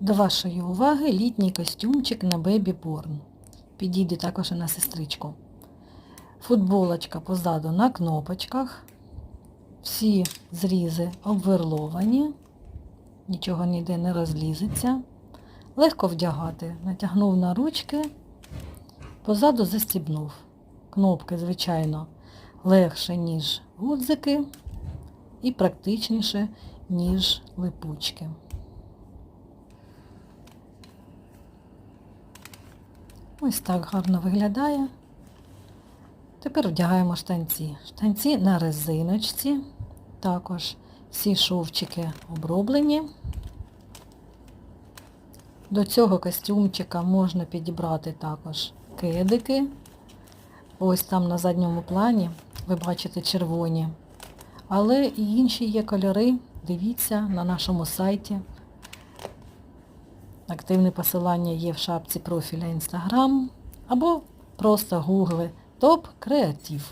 До вашої уваги літній костюмчик на Baby Born. Підійде також і на сестричку. Футболочка позаду на кнопочках. Всі зрізи обверловані. Нічого ніде не розлізеться. Легко вдягати. Натягнув на ручки, позаду застібнув. Кнопки, звичайно, легше, ніж гудзики і практичніше, ніж липучки. Ось так гарно виглядає. Тепер вдягаємо штанці. Штанці на резиночці. Також всі шовчики оброблені. До цього костюмчика можна підібрати також кедики. Ось там на задньому плані ви бачите червоні. Але і інші є кольори. Дивіться на нашому сайті. Активне посилання є в шапці профіля Instagram або просто гугли топ креатив.